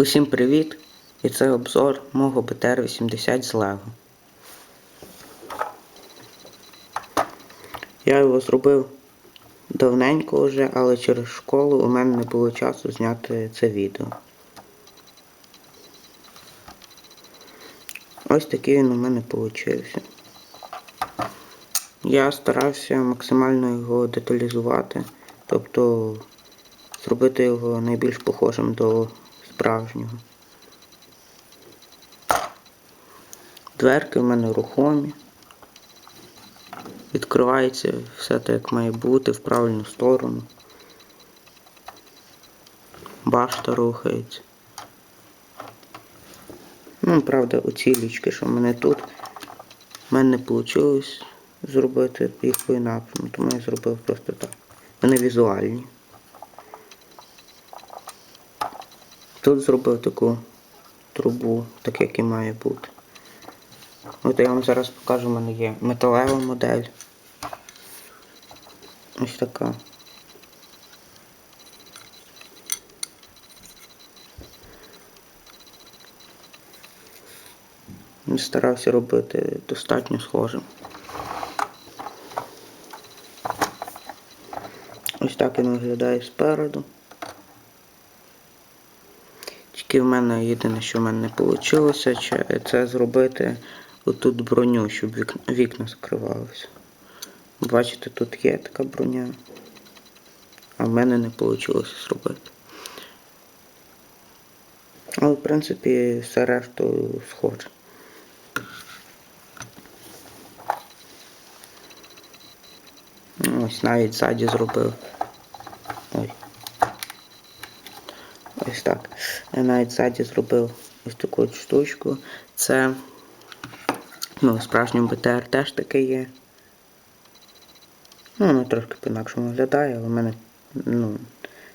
Усім привіт! І це обзор мого БТР-80 з Лего. Я його зробив давненько вже, але через школу у мене не було часу зняти це відео. Ось такий він у мене вийшов. Я старався максимально його деталізувати, тобто зробити його найбільш похожим до справжнього. Дверки в мене рухомі. Відкривається все так, як має бути, в правильну сторону. Башта рухається. Ну, правда, оці лічки, що в мене тут, в мене не вийшло зробити їх по-інакшому, тому я зробив просто так. Вони візуальні. Тут зробив таку трубу, так як і має бути. От я вам зараз покажу, в мене є металева модель. Ось така. Старався робити достатньо схожим. Ось так він виглядає спереду. Тільки в мене єдине, що в мене не вийшло, це зробити отут броню, щоб вікна, закривалися. Бачите, тут є така броня, а в мене не вийшло зробити. Але, в принципі, все решту схоже. Ось навіть ззаді зробив. Ось так. Я навіть ззаді зробив ось таку штучку. Це ну, справжньому БТР теж таке є. Ну, воно трошки по-інакшому виглядає, але в мене ну,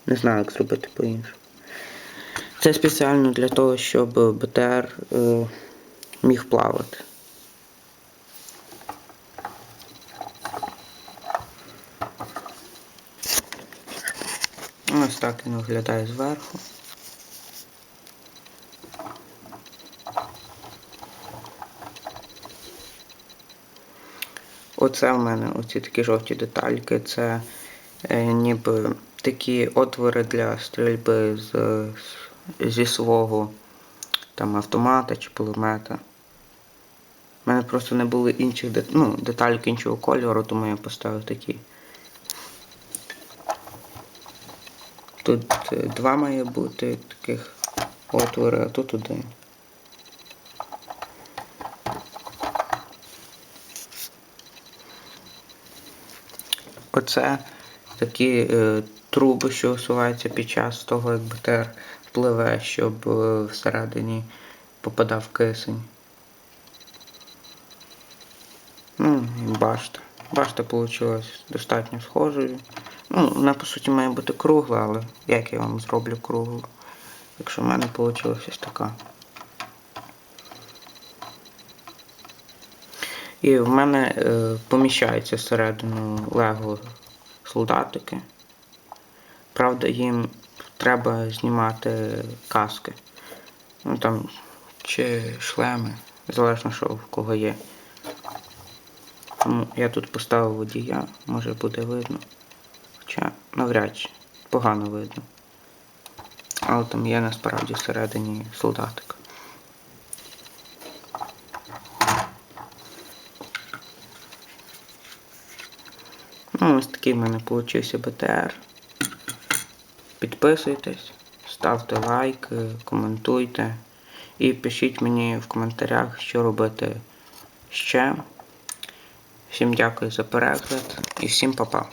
не знаю, як зробити по-іншому. Це спеціально для того, щоб БТР е, міг плавати. Ось так він виглядає зверху. Оце в мене оці такі жовті детальки, це е, ніби такі отвори для стрільби з, зі свого там, автомата чи пулемета. У мене просто не було інших ну, детальок іншого кольору, тому я поставив такі. Тут е, два має бути таких отвори, а тут один. Оце такі е, труби, що усуваються під час того, як БТР пливе, щоб е, всередині попадав кисень. Ну, і башта. Башта вийшла достатньо схожою. Ну, вона по суті має бути кругла, але як я вам зроблю круглу? Якщо в мене вийшла ось така. І в мене е, поміщається всередину лего солдатики. Правда, їм треба знімати каски. Ну там чи шлеми, залежно що в кого є. Тому я тут поставив водія, може буде видно. Хоча навряд чи погано видно. Але там є насправді всередині солдатик. Ну, ось такий в мене получився БТР. Підписуйтесь, ставте лайк, коментуйте і пишіть мені в коментарях, що робити ще. Всім дякую за перегляд і всім па-па.